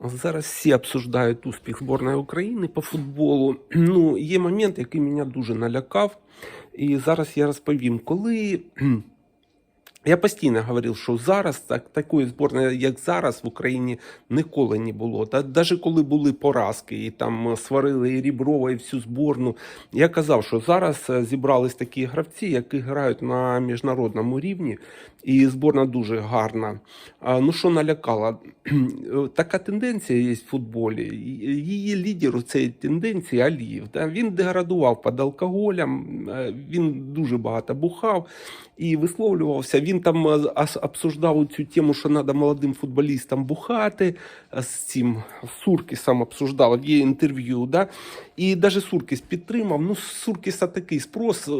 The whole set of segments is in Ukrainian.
Зараз всі обсуждають успіх зборної України по футболу. Ну, є момент, який мене дуже налякав. І зараз я розповім, коли. Я постійно говорив, що зараз так, такої збірної, як зараз, в Україні ніколи не було. Та навіть коли були поразки, і там сварили і Ріброва, і всю збірну. Я казав, що зараз е, зібрались такі гравці, які грають на міжнародному рівні, і збірна дуже гарна. Ну що налякала? Така тенденція є в футболі. Її лідер у цієї тенденції Алієв. Да? Він деградував під алкоголем, е, він дуже багато бухав і висловлювався. Він там е, обсуждав цю тему, що треба молодим футболістам бухати. е, З цим Суркісом обсуждав, є інтерв'ю. Да? І навіть Суркіс підтримав. Ну, Суркіса такий спрос. е,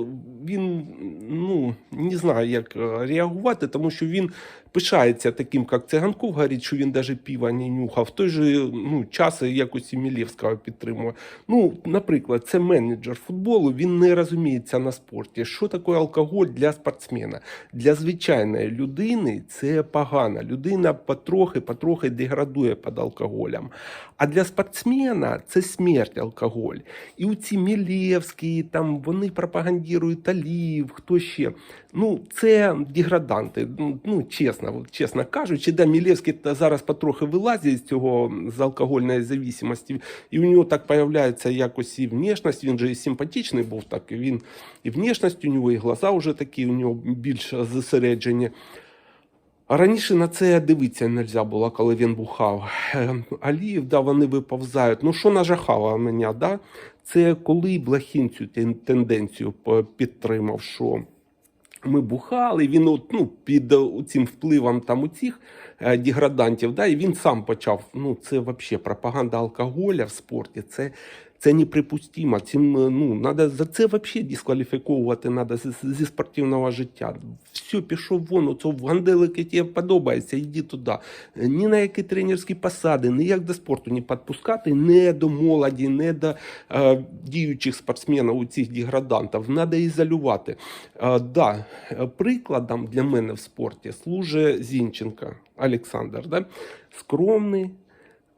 Він ну, не знає, як е, реагувати, тому що він пишається таким, як Циганков говорить, що він навіть піва не нюхав. В той же ну, час якось і Мілєвського підтримує. Ну, наприклад, це менеджер футболу, він не розуміється на спорті. Що таке алкоголь для спортсмена? Для звичайної людини це погано. Людина потрохи, потрохи деградує під алкоголем. А для спортсмена це смерть алкоголь. І у ці Мілєвські, там вони пропагандують Аліїв, хто ще. Ну, це деграданти. Ну, Ну, чесно, чесно кажучи, да, Мілєвський та зараз потрохи вилазить з цього з алкогольної зависимості, і у нього так появляється якось і внешність. Він же і симпатичний був, так він і внешність у нього, і глаза вже такі, у нього більш зосереджені. Раніше на це дивитися не можна було, коли він бухав. Е, Аліїв, да, вони виповзають. Ну, що нажахало мене, да? це коли Блохін цю тенденцію підтримав, що ми бухали, він от, ну, під е, цим впливом там у цих е, деградантів, да, і він сам почав. Ну, це взагалі пропаганда алкоголя в спорті. Це, це неприпустимо. Цим, е, ну, надо, за це взагалі дискваліфіковувати надо зі, зі спортивного життя. Все, пішов вон, оце в ганделики тебе подобається, йди туди. Ні на які тренерські посади, ніяк до спорту не підпускати, не до молоді, не до е, діючих спортсменів, у цих деградантів. Треба ізолювати. Е, да, е, прикладом для мене в спорті служить Зінченко Олександр. Да? Скромний.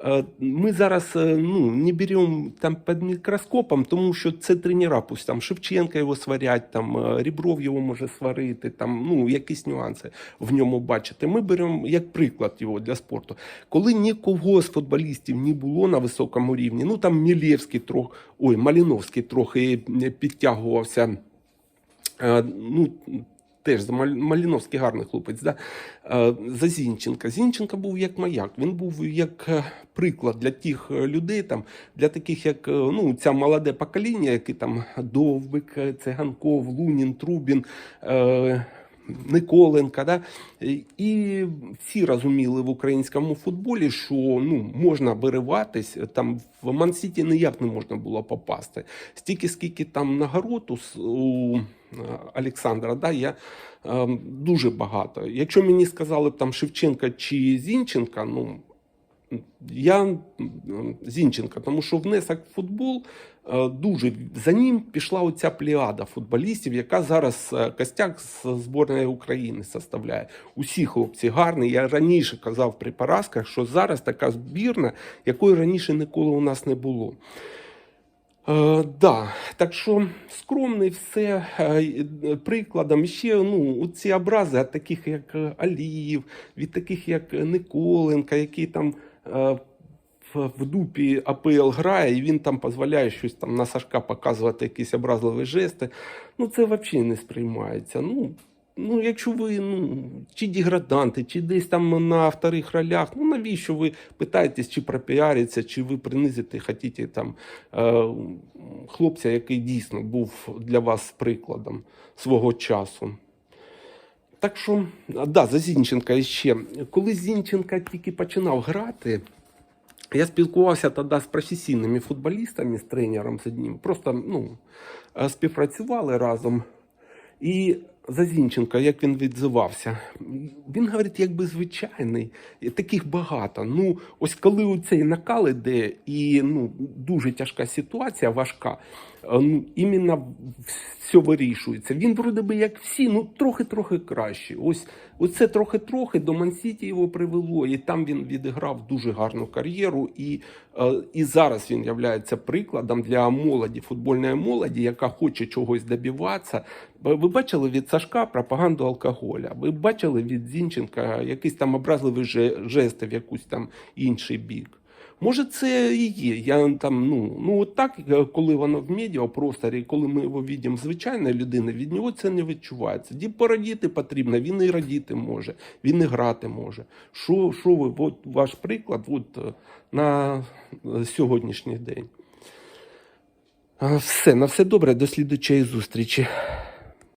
Е, Ми зараз е, ну, не беремо там під мікроскопом, тому що це тренера, пусть там Шевченка його сварять, там е, Рібров його може сварити, там ну якісь нюанси в ньому бачити. Ми беремо як приклад його для спорту. Коли нікого з футболістів не було на високому рівні, ну там Мілєвський трохи, ой, Маліновський трохи підтягувався. Ну, теж Маліновський гарний хлопець. Да? Е, За Зінченка. Зінченка був як маяк. Він був як е, приклад для тих е, людей, там, для таких, як ну, ця молоде покоління, які там Довбик, Циганков, Лунін, Трубін. Николенка, да? і всі розуміли в українському футболі, що ну, можна вириватись, там в Мансіті ніяк не можна було попасти. Стільки, скільки там нагород у, е, Олександра, да, я е, дуже багато. Якщо мені сказали б там Шевченка чи Зінченка, ну я Зінченка, тому що внесок в футбол е, дуже за ним пішла оця плеяда футболістів, яка зараз е, костяк з збірної України составляє. Усі хлопці гарні. Я раніше казав при поразках, що зараз така збірна, якої раніше ніколи у нас не було. Е, да, так що скромний все е, прикладом. Ще ну, ці образи від таких, як Аліїв, від таких, як Николенка, який там в, в дупі АПЛ грає, і він там дозволяє щось там на Сашка показувати якісь образливі жести. Ну, це взагалі не сприймається. Ну, Ну, якщо ви ну, чи деграданти, чи десь там на вторих ролях, ну навіщо ви питаєтесь, чи пропіариться, чи ви принизите, хотіте там е, хлопця, який дійсно був для вас прикладом свого часу. Так що, да, за Зінченка ще. Коли Зінченка тільки починав грати, я спілкувався тоді з професійними футболістами, з тренером з одним. Просто ну, е, співпрацювали разом. І за Зінченка, як він відзивався, він говорить, якби звичайний, таких багато. Ну, ось коли у цей накал іде, і ну, дуже тяжка ситуація, важка, е, ну, іменно все вирішується. Він, вроде би, як всі, ну трохи-трохи краще. Ось Оце трохи-трохи до Мансіті його привело, і там він відіграв дуже гарну кар'єру. І, е, і зараз він є прикладом для молоді, футбольної молоді, яка хоче чогось добиватися. Ви бачили від Сашка пропаганду алкоголя. Ви бачили від Зінченка якийсь там образливий же- жести в якусь там інший бік. Може, це і є. Я там, ну, ну от так, е, коли воно в медіапросторі, коли ми його бачимо звичайної людини, від нього це не відчувається. Дід порадіти потрібно, він і радіти може, він і грати може. Що, що ви, от ваш приклад от, е, на е, сьогоднішній день. Все, на все добре, до слідучої зустрічі.